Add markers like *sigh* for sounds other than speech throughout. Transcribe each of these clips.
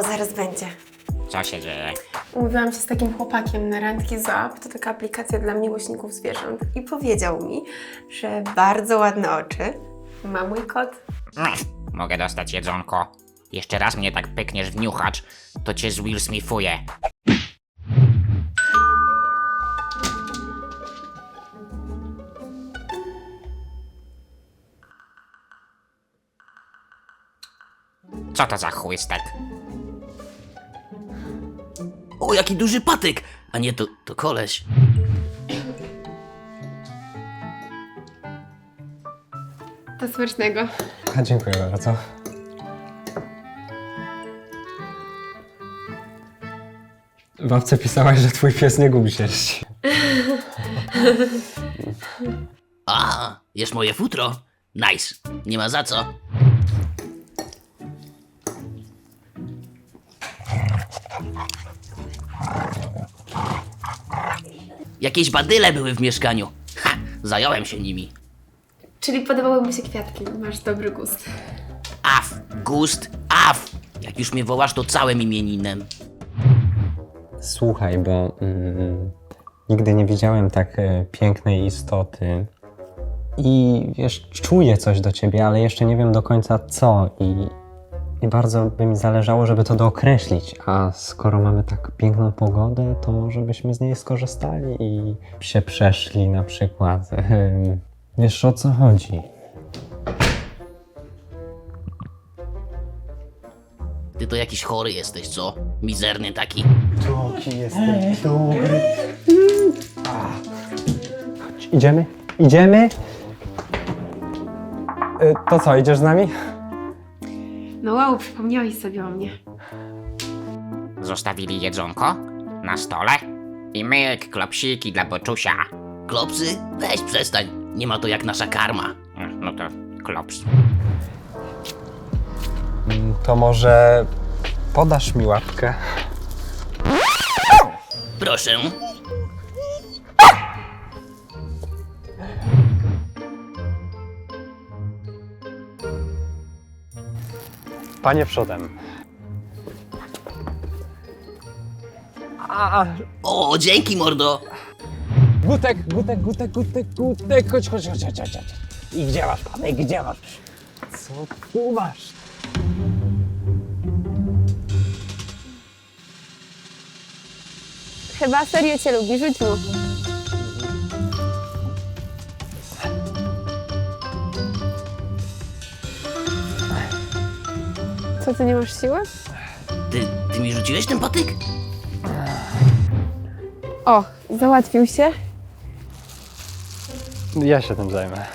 O, zaraz będzie. Co się dzieje? Umówiłam się z takim chłopakiem na randki Zoap, to taka aplikacja dla miłośników zwierząt i powiedział mi, że bardzo ładne oczy ma mój kot. Mm, Mogę dostać jedzonko. Jeszcze raz mnie tak pykniesz w niuchacz, to cię z Will Smithuje. Co to za chłystek? O, jaki duży patyk! A nie, to, to koleś. To smacznego. A, *laughs* dziękuję bardzo. Babcia pisałaś, że twój pies nie gubi sierści. A, jesz moje futro? Nice. Nie ma za co. Jakieś badyle były w mieszkaniu. Ha, zająłem się nimi. Czyli podobały mi się kwiatki, masz dobry gust. Af, gust, af. Jak już mnie wołasz, to całym imieninem. Słuchaj, bo mm, nigdy nie widziałem tak e, pięknej istoty. I wiesz, czuję coś do ciebie, ale jeszcze nie wiem do końca co. I, I bardzo by mi zależało, żeby to dookreślić. A skoro mamy tak piękną pogodę, to może byśmy z niej skorzystali i się przeszli na przykład. Wiesz o co chodzi? Ty to jakiś chory jesteś, co? Mizerny taki. Jaki jestem dobry. Idziemy? Idziemy? Y, To co, idziesz z nami? No wow, przypomniałeś sobie o mnie. Zostawili jedzonko na stole i myk, klopsiki dla boczusia. Klopsy? Weź przestań. Nie ma to jak nasza karma. Mm, No to klops. To może podasz mi łapkę? Proszę. Panie przodem. A, O, dzięki, mordo. gutek, gutek, gutek, gutek, gutek, chodź, chodź, chodź, chodź, chodź. chodź. I gdzie masz, panek, gdzie masz? Co tu masz? Chyba serio cię lubi, rzuć mu. Co, ty nie masz siły? Ty, ty mi rzuciłeś ten patyk? O, załatwił się. Ja się tym zajmę.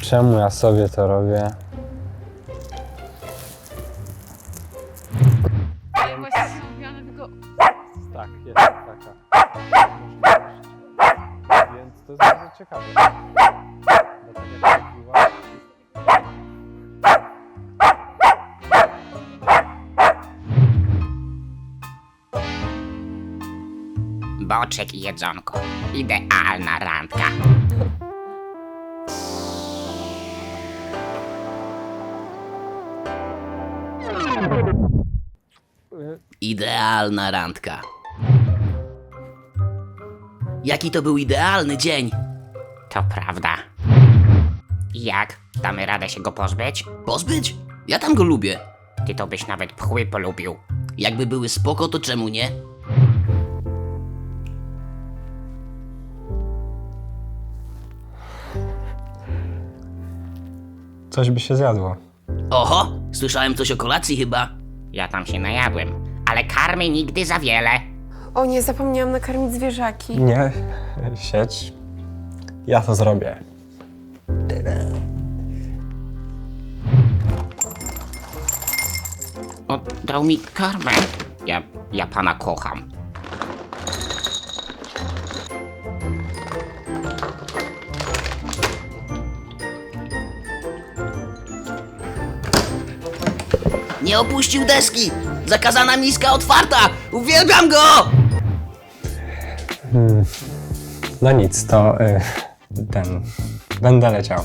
Czemu ja sobie to robię? Boczek i jedzonko. Idealna randka. Idealna randka. Jaki to był idealny dzień. To prawda. Jak? Damy radę się go pozbyć? Pozbyć? Ja tam go lubię. Ty to byś nawet pchły polubił. Jakby były spoko, to czemu nie? Coś by się zjadło. Oho, słyszałem coś o kolacji chyba. Ja tam się najadłem. Ale karmy nigdy za wiele. O nie, zapomniałam nakarmić zwierzaki. Nie, sieć. Ja to zrobię. Oddał mi karmę. Ja, ja pana kocham. Nie opuścił deski! Zakazana miska otwarta! Uwielbiam go! Hmm. No nic, to y, ten. Będę leciał.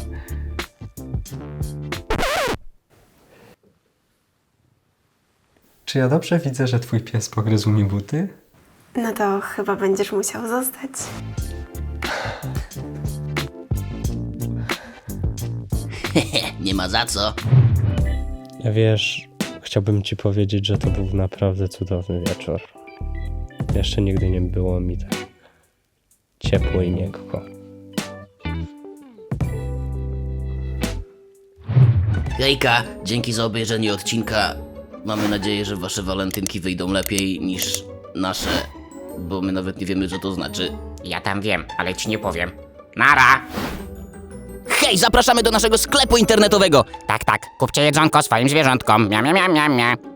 Czy ja dobrze widzę, że twój pies pogryzł mi buty? No to chyba będziesz musiał zostać. *laughs* Nie ma za co. Wiesz, chciałbym ci powiedzieć, że to był naprawdę cudowny wieczór. Jeszcze nigdy nie było mi tak ciepło i miękko. Hejka, dzięki za obejrzenie odcinka. Mamy nadzieję, że wasze walentynki wyjdą lepiej niż nasze, bo my nawet nie wiemy, co to znaczy. Ja tam wiem, ale ci nie powiem. Nara! Hej, zapraszamy do naszego sklepu internetowego. Tak, tak, kupcie jedzonko swoim zwierzątkom. Mia, mia, mia, mia, mia.